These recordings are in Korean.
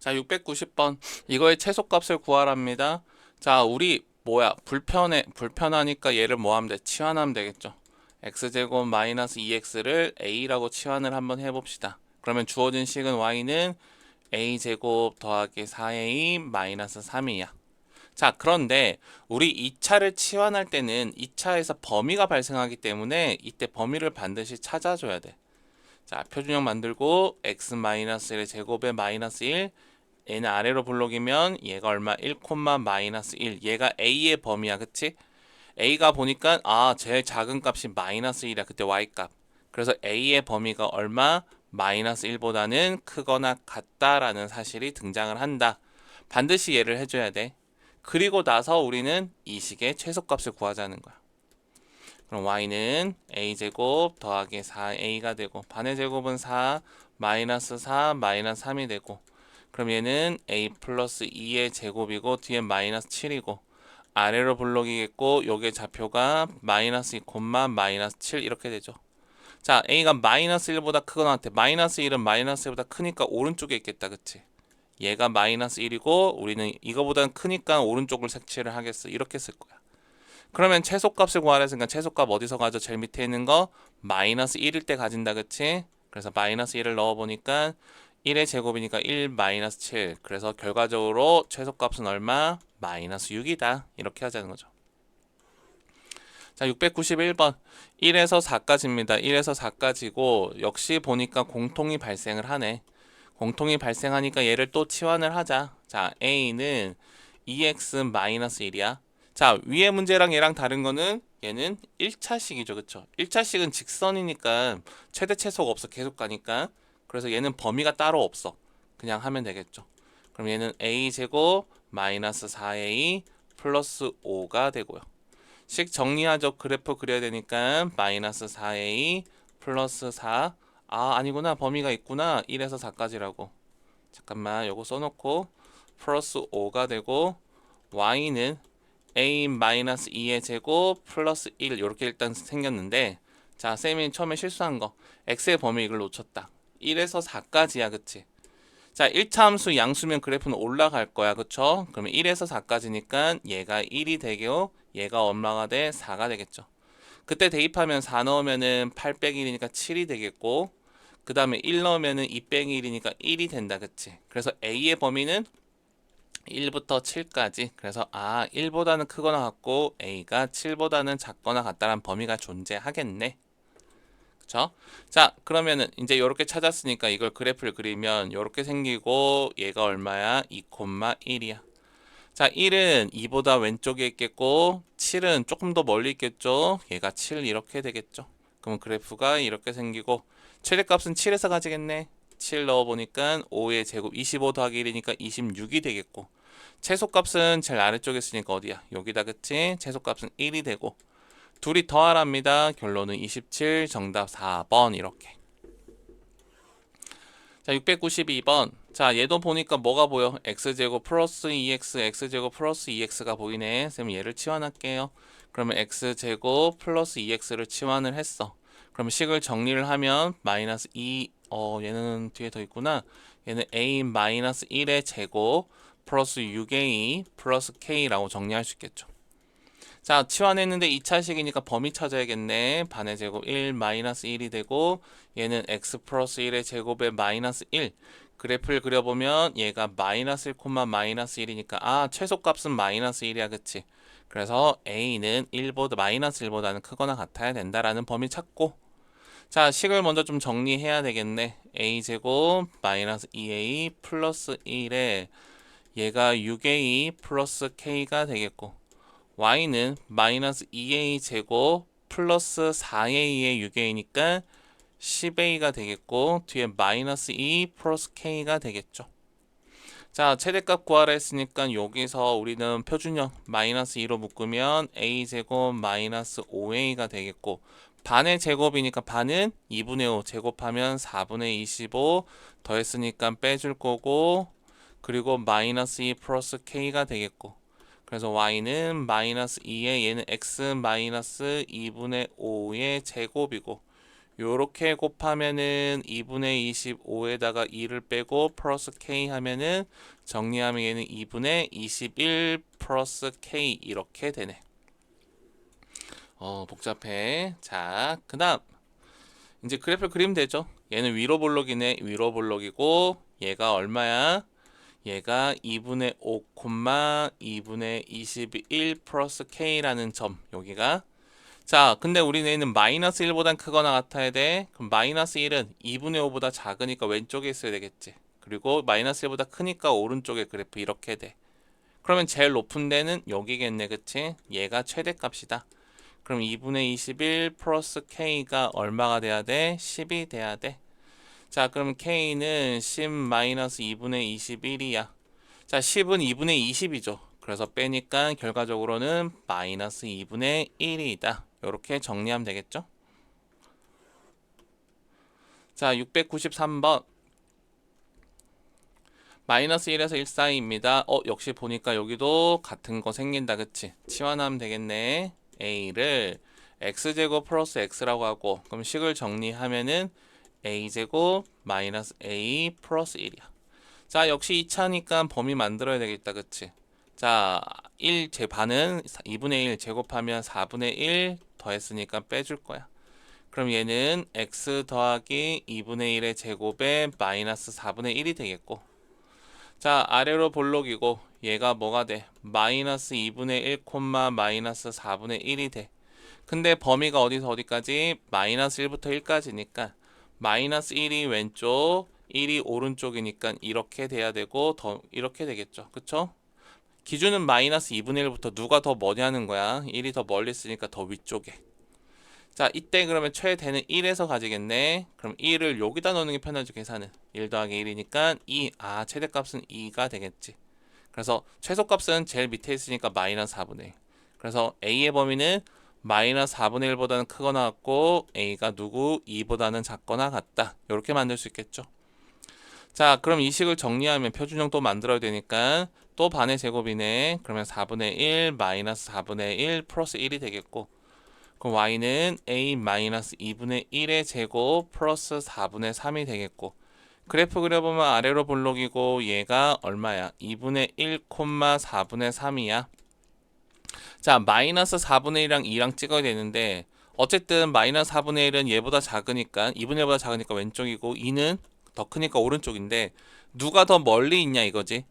자, 690번. 이거의 최소값을 구하랍니다. 자, 우리 뭐야? 불편해. 불편하니까 얘를 뭐 하면 돼? 치환하면 되겠죠. x제곱 마이너스 2x를 a라고 치환을 한번 해봅시다. 그러면 주어진 식은 y는 a제곱 더하기 4a 마이너스 3이야. 자, 그런데 우리 2차를 치환할 때는 2차에서 범위가 발생하기 때문에 이때 범위를 반드시 찾아줘야 돼. 자, 표준형 만들고 x 마이너스 1의 제곱에 마이너스 1 얘는 아래로 블록이면 얘가 얼마? 1, 마이너스 1 얘가 a의 범위야 그치? a가 보니까 아 제일 작은 값이 마이너스 1이야 그때 y값. 그래서 a의 범위가 얼마? 마이너스 1보다는 크거나 같다라는 사실이 등장을 한다. 반드시 얘를 해줘야 돼. 그리고 나서 우리는 이 식의 최소값을 구하자는 거야. 그럼 y는 a제곱 더하기 4a가 되고 반의 제곱은 4 마이너스 4 마이너스 3이 되고 그럼 얘는 a 플러스 2의 제곱이고 뒤에 마이너스 7이고 아래로 블록이겠고 요게 좌표가 마이너스 2 콤마 마이너스 7 이렇게 되죠. 자 a가 마이너스 1보다 크거나 같아. 마이너스 1은 마이너스 1보다 크니까 오른쪽에 있겠다. 그치? 얘가 마이너스 1이고 우리는 이거보다는 크니까 오른쪽을 색칠을 하겠어. 이렇게 쓸 거야. 그러면 최소값을 구하라 했으니까 최소값 어디서 가져? 제일 밑에 있는 거 마이너스 1일 때 가진다. 그치? 그래서 마이너스 1을 넣어보니까 1의 제곱이니까 1 마이너스 7 그래서 결과적으로 최소값은 얼마? 마이너스 6이다. 이렇게 하자는 거죠. 자 691번. 1에서 4까지입니다. 1에서 4까지고 역시 보니까 공통이 발생을 하네. 공통이 발생하니까 얘를 또 치환을 하자. 자 A는 2x 마이너스 1이야. 자 위에 문제랑 얘랑 다른 거는 얘는 1차식이죠. 그쵸? 1차식은 직선이니까 최대 최소가 없어. 계속 가니까 그래서 얘는 범위가 따로 없어. 그냥 하면 되겠죠. 그럼 얘는 a 제곱 마이너스 4a 플러스 5가 되고요. 식 정리하죠. 그래프 그려야 되니까 마이너스 4a 플러스 4. 아 아니구나 범위가 있구나. 1에서 4까지라고. 잠깐만 요거 써놓고 플러스 5가 되고 y는 a 마이너스 2의 제곱 플러스 1 이렇게 일단 생겼는데 자 쌤이 처음에 실수한 거 x의 범위 이걸 놓쳤다. 1에서 4까지야 그치? 자 1차 함수 양수면 그래프는 올라갈 거야 그쵸? 그러면 1에서 4까지니까 얘가 1이 되고 얘가 얼마가 돼 4가 되겠죠. 그때 대입하면 4 넣으면은 8 빼기 1이니까 7이 되겠고 그 다음에 1 넣으면은 2 빼기 1이니까 1이 된다 그치? 그래서 A의 범위는 1부터 7까지. 그래서 아 1보다는 크거나 같고 A가 7보다는 작거나 같다는 범위가 존재하겠네 그쵸? 자, 그러면은 이제 이렇게 찾았으니까 이걸 그래프를 그리면 이렇게 생기고 얘가 얼마야? 2,1이야. 자, 1은 2보다 왼쪽에 있겠고 7은 조금 더 멀리 있겠죠? 얘가 7 이렇게 되겠죠. 그럼 그래프가 이렇게 생기고 최대값은 7에서 가지겠네. 7 넣어보니까 5의 제곱 25 더하기 1이니까 26이 되겠고 최소값은 제일 아래쪽에 있으니까 어디야? 여기다 그치? 최소값은 1이 되고 둘이 더하랍니다. 결론은 27, 정답 4번 이렇게. 자, 692번. 자, 얘도 보니까 뭐가 보여? x제곱 플러스 2x, x제곱 플러스 2x가 보이네. 쌤 얘를 치환할게요. 그러면 x제곱 플러스 2x를 치환을 했어. 그럼 식을 정리를 하면 마이너스 2, 어, 얘는 뒤에 더 있구나. 얘는 a 마이너스 1의 제곱 플러스 6a 플러스 k라고 정리할 수 있겠죠. 자, 치환했는데 2차식이니까 범위 찾아야겠네. 반의 제곱 1 마이너스 1이 되고 얘는 x 플러스 1의 제곱에 마이너스 1. 그래프를 그려보면 얘가 마이너스 1 콤마 마이너스 1이니까 아 최소값은 마이너스 1이야 그치 그래서 a는 1보다 마이너스 1보다는 크거나 같아야 된다라는 범위 찾고 자 식을 먼저 좀 정리해야 되겠네 a제곱 마이너스 2a 플러스 1에 얘가 6a 플러스 k가 되겠고 y는 마이너스 2a 제곱 플러스 4a의 6a니까 10a가 되겠고 뒤에 마이너스 2 플러스 k가 되겠죠. 자 최대값 구하라 했으니까 여기서 우리는 표준형 마이너스 2로 묶으면 a 제곱 마이너스 5a가 되겠고 반의 제곱이니까 반은 2분의 5 제곱하면 4분의 25 더했으니까 빼줄 거고 그리고 마이너스 2 플러스 k가 되겠고 그래서 y는 마이너스 2에 얘는 x 마이너스 2분의 5의 제곱이고 요렇게 곱하면은 2분의 25에다가 2를 빼고 플러스 k 하면은 정리하면 얘는 2분의 21 플러스 k 이렇게 되네. 어, 복잡해. 자, 그다음 이제 그래프 그리면 되죠. 얘는 위로 볼록이네. 위로 볼록이고 얘가 얼마야? 얘가 2분의 5, 2분의 21 플러스 k라는 점 여기가. 자 근데 우리는 얘는 마이너스 1보단 크거나 같아야 돼. 그럼 마이너스 1은 2분의 5보다 작으니까 왼쪽에 있어야 되겠지. 그리고 마이너스 1보다 크니까 오른쪽에 그래프 이렇게 돼. 그러면 제일 높은 데는 여기겠네 그치? 얘가 최대값이다. 그럼 2분의 21 플러스 k가 얼마가 돼야 돼? 10이 돼야 돼 자, 그럼 K는 10-2분의 21이야. 자, 10은 2분의 20이죠. 그래서 빼니까 결과적으로는 마이너스 2분의 1이다. 이렇게 정리하면 되겠죠? 자, 693번. 마이너스 1에서 1 사이입니다. 어, 역시 보니까 여기도 같은 거 생긴다. 그치? 치환하면 되겠네. A를 X제곱 플러스 X라고 하고, 그럼 식을 정리하면은 a제곱 마이너스 a 플러스 1이야. 자, 역시 2차니까 범위 만들어야 되겠다. 그치? 자, 1 제반은 2분의 1 제곱하면 4분의 1 더했으니까 빼줄 거야. 그럼 얘는 x 더하기 2분의 1의 제곱에 마이너스 4분의 1이 되겠고 자, 아래로 볼록이고 얘가 뭐가 돼? 마이너스 2분의 1 콤마 마이너스 4분의 1이 돼. 근데 범위가 어디서 어디까지? 마이너스 1부터 1까지니까 마이너스 1이 왼쪽, 1이 오른쪽이니까 이렇게 돼야 되고 더 이렇게 되겠죠. 그쵸? 기준은 마이너스 2분의 1부터 누가 더 뭐냐는 거야. 1이 더 멀리 있으니까 더 위쪽에. 자, 이때 그러면 최대는 1에서 가지겠네. 그럼 1을 여기다 넣는 게 편하죠, 계산은. 1 더하기 1이니까 2. 아, 최대값은 2가 되겠지. 그래서 최소값은 제일 밑에 있으니까 마이너스 4분의 1. 그래서 A의 범위는 마이너스 4분의 1보다는 크거나 같고 a가 누구 2보다는 작거나 같다. 이렇게 만들 수 있겠죠. 자, 그럼 이 식을 정리하면 표준형 또 만들어야 되니까 또 반의 제곱이네. 그러면 4분의 1 마이너스 4분의 1 플러스 1이 되겠고 그럼 y는 a 마이너스 2분의 1의 제곱 플러스 4분의 3이 되겠고 그래프 그려보면 아래로 볼록이고 얘가 얼마야? 2분의 1 콤마 4분의 3이야. 자, 마이너스 4분의 1이랑 2랑 찍어야 되는데 어쨌든 마이너스 4분의 1은 얘보다 작으니까 2분의 1보다 작으니까 왼쪽이고 2는 더 크니까 오른쪽인데 누가 더 멀리 있냐 이거지.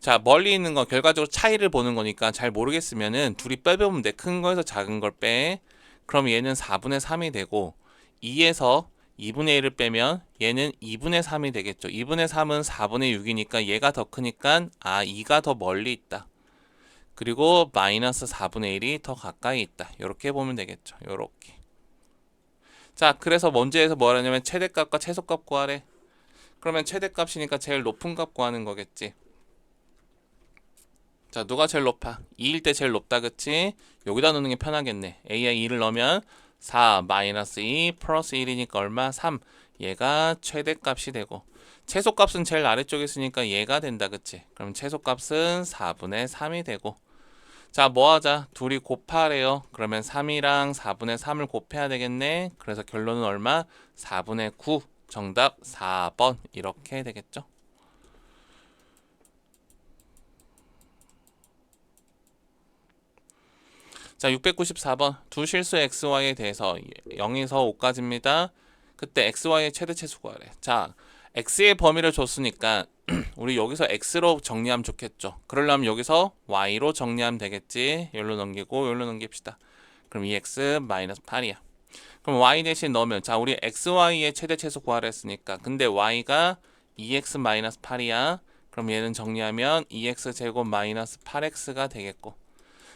자, 멀리 있는 건 결과적으로 차이를 보는 거니까 잘 모르겠으면은 둘이 빼보면 돼. 큰 거에서 작은 걸 빼. 그럼 얘는 4분의 3이 되고 2에서 2분의 1을 빼면 얘는 2분의 3이 되겠죠. 2분의 3은 4분의 6이니까 얘가 더 크니까 아 2가 더 멀리 있다. 그리고 마이너스 4분의 1이 더 가까이 있다. 이렇게 보면 되겠죠. 이렇게. 자, 그래서 문제에서 뭐 하냐면 최대값과 최소값 구하래. 그러면 최대값이니까 제일 높은 값 구하는 거겠지. 자, 누가 제일 높아? 2일 때 제일 높다, 그치? 여기다 넣는 게 편하겠네. a에 2를 넣으면 4 마이너스 2 플러스 1이니까 얼마? 3. 얘가 최대값이 되고 최소값은 제일 아래쪽에 있으니까 얘가 된다 그치 그럼 최소값은 4분의 3이 되고 자 뭐 하자. 둘이 곱하래요. 그러면 3이랑 4분의 3을 곱해야 되겠네. 그래서 결론은 얼마? 4분의 9 정답 4번. 이렇게 되겠죠? 자 694번. 두 실수 xy에 대해서 0에서 5까지입니다. 그때 xy의 최대 최소 구하래. 자 x의 범위를 줬으니까 우리 여기서 x로 정리하면 좋겠죠. 그러려면 여기서 y로 정리하면 되겠지. 여기로 넘기고 여기로 넘깁시다. 그럼 2x 마이너스 8이야. 그럼 y 대신 넣으면 자 우리 xy의 최대 최소 구하라 했으니까 근데 y가 2x 마이너스 8이야. 그럼 얘는 정리하면 2x 제곱 마이너스 8x가 되겠고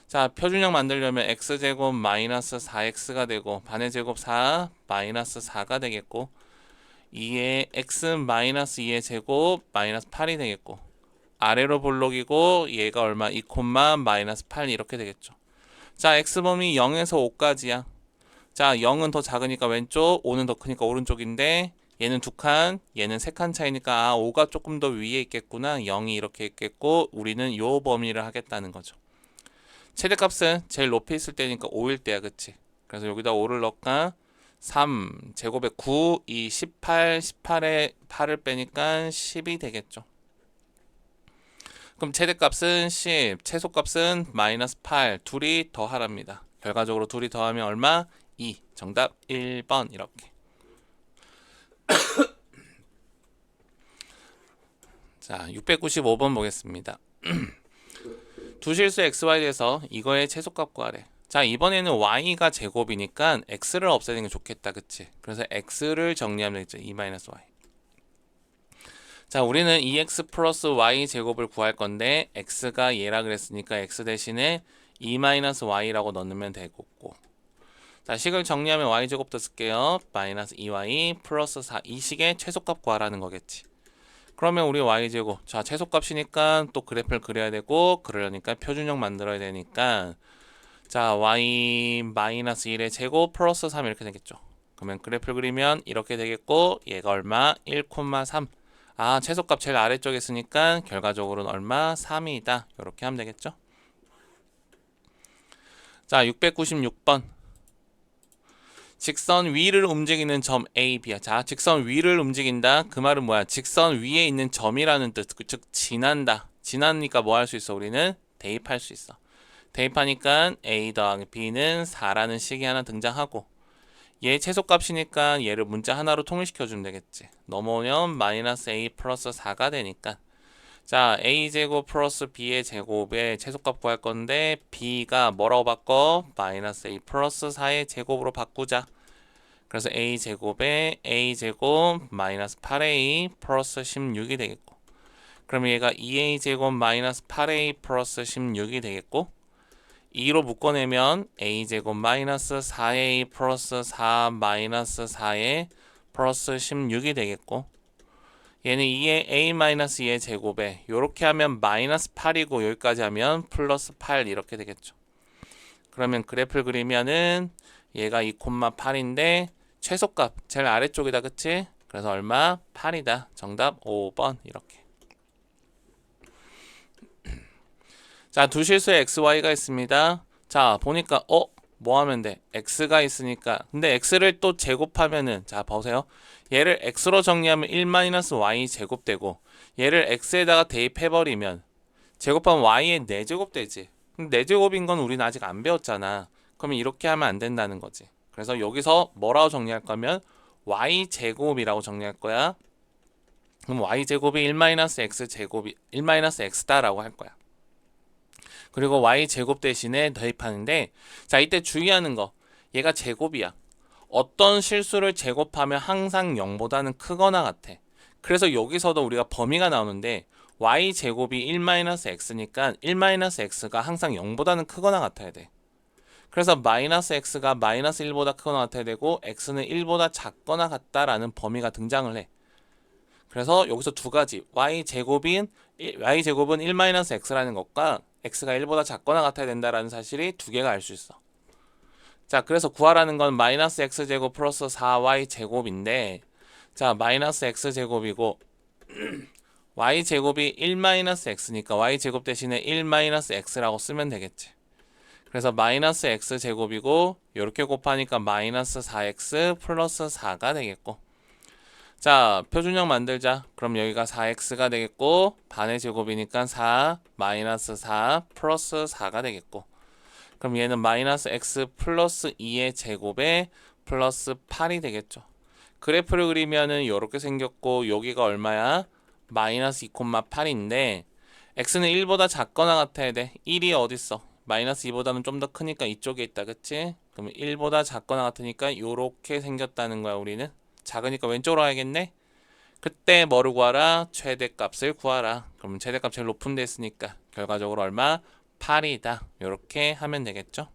자 표준형 만들려면 x제곱 마이너스 4x가 되고 반의 제곱 4 마이너스 4가 되겠고 2의 x 마이너스 2의 제곱 마이너스 8이 되겠고 아래로 볼록이고 얘가 얼마 2 콤마 마이너스 8 이렇게 되겠죠. 자 x범위 0에서 5까지야. 자 0은 더 작으니까 왼쪽 5는 더 크니까 오른쪽인데 얘는 두 칸, 얘는 세 칸 차이니까 아 5가 조금 더 위에 있겠구나 0이 이렇게 있겠고 우리는 요 범위를 하겠다는 거죠. 최대값은 제일 높이 있을 때니까 5일 때야 그치? 그래서 여기다 5를 넣을까? 3 제곱에 9, 이 18, 18에 8을 빼니까 10이 되겠죠. 그럼 최대값은 10, 최소값은 마이너스 8, 둘이 더하랍니다. 결과적으로 둘이 더하면 얼마? 2. 정답 1번 이렇게. 자, 695번 보겠습니다. 두 실수 xy에 대해서 이거의 최소값 구하래. 자, 이번에는 y가 제곱이니까 x를 없애는 게 좋겠다. 그치? 그래서 x를 정리하면 되겠죠. 2-y. 자, 우리는 2x 플러스 y 제곱을 구할 건데 x가 얘라 그랬으니까 x 대신에 2-y라고 넣으면 되겠고 자, 식을 정리하면 y 제곱도 쓸게요. 마이너스 2y 플러스 4. 이 식의 최소값 구하라는 거겠지. 그러면 우리 y 제곱. 자, 최소값이니까 또 그래프를 그려야 되고 그러려니까 표준형 만들어야 되니까 자, y 마이너스 1의 제곱 플러스 3 이렇게 되겠죠. 그러면 그래프를 그리면 이렇게 되겠고 얘가 얼마? 1,3. 아, 최소값 제일 아래쪽에 있으니까 결과적으로는 얼마? 3이다. 이렇게 하면 되겠죠. 자, 696번. 직선 위를 움직이는 점 A, B야. 자, 직선 위를 움직인다. 그 말은 뭐야? 직선 위에 있는 점이라는 뜻. 즉, 지난다. 지나니까 뭐 할 수 있어? 우리는 대입할 수 있어. 대입하니까 A 더하기 B는 4라는 식이 하나 등장하고 얘 최소값이니까 얘를 문자 하나로 통일시켜 주면 되겠지. 넘어오면 마이너스 A 플러스 4가 되니까 자 A 제곱 플러스 B의 제곱의 최소값 구할 건데 B가 뭐라고 바꿔? 마이너스 A 플러스 4의 제곱으로 바꾸자. 그래서 A 제곱에 A 제곱 마이너스 8A 플러스 16이 되겠고 그럼 얘가 2A 제곱 마이너스 8A 플러스 16이 되겠고 2로 묶어내면 a제곱 마이너스 4a 플러스 4 마이너스 4에 플러스 16이 되겠고 얘는 2의 a 마이너스 2의 제곱에 이렇게 하면 마이너스 8이고 여기까지 하면 플러스 8 이렇게 되겠죠. 그러면 그래프를 그리면은 얘가 2,8인데 최소값 제일 아래쪽이다 그치? 그래서 얼마? 8이다. 정답 5번 이렇게. 자, 두 실수의 xy가 있습니다. 자, 보니까 어, 뭐 하면 돼? x가 있으니까. 근데 x를 또 제곱하면은 자, 보세요. 얘를 x로 정리하면 1-y 제곱되고 얘를 x에다가 대입해 버리면 제곱하면 y의 4제곱 되지. 근데 4제곱인 건 우리는 아직 안 배웠잖아. 그러면 이렇게 하면 안 된다는 거지. 그래서 여기서 뭐라고 정리할 거면 y 제곱이라고 정리할 거야. 그럼 y 제곱이 1-x 제곱이 1-x다라고 할 거야. 그리고 y 제곱 대신에 대입하는데 자 이때 주의하는 거. 얘가 제곱이야. 어떤 실수를 제곱하면 항상 0보다는 크거나 같아. 그래서 여기서도 우리가 범위가 나오는데 y 제곱이 1-x니까 1-x가 항상 0보다는 크거나 같아야 돼. 그래서 마이너스 x가 마이너스 1보다 크거나 같아야 되고 x는 1보다 작거나 같다라는 범위가 등장을 해. 그래서 여기서 두 가지. Y 제곱인 y 제곱은 1-x라는 것과 x가 1보다 작거나 같아야 된다라는 사실이 두 개가 알 수 있어. 자, 그래서 구하라는 건 마이너스 x제곱 플러스 4y 제곱인데 자, 마이너스 x제곱이고 y제곱이 1-x니까 y제곱 대신에 1-x라고 쓰면 되겠지. 그래서 마이너스 x제곱이고 이렇게 곱하니까 마이너스 4x 플러스 4가 되겠고 자, 표준형 만들자. 그럼 여기가 4x가 되겠고 반의 제곱이니까 4 마이너스 4 플러스 4가 되겠고 그럼 얘는 마이너스 x 플러스 2의 제곱에 플러스 8이 되겠죠. 그래프를 그리면은 이렇게 생겼고 여기가 얼마야? 마이너스 2,8인데 x는 1보다 작거나 같아야 돼. 1이 어딨어? 마이너스 2보다는 좀 더 크니까 이쪽에 있다. 그치? 그럼 1보다 작거나 같으니까 이렇게 생겼다는 거야 우리는. 작으니까 왼쪽으로 가야겠네. 그때 뭐를 구하라? 최대값을 구하라. 그러면 최대값 제일 높은 데 있으니까 결과적으로 얼마? 8이다. 이렇게 하면 되겠죠.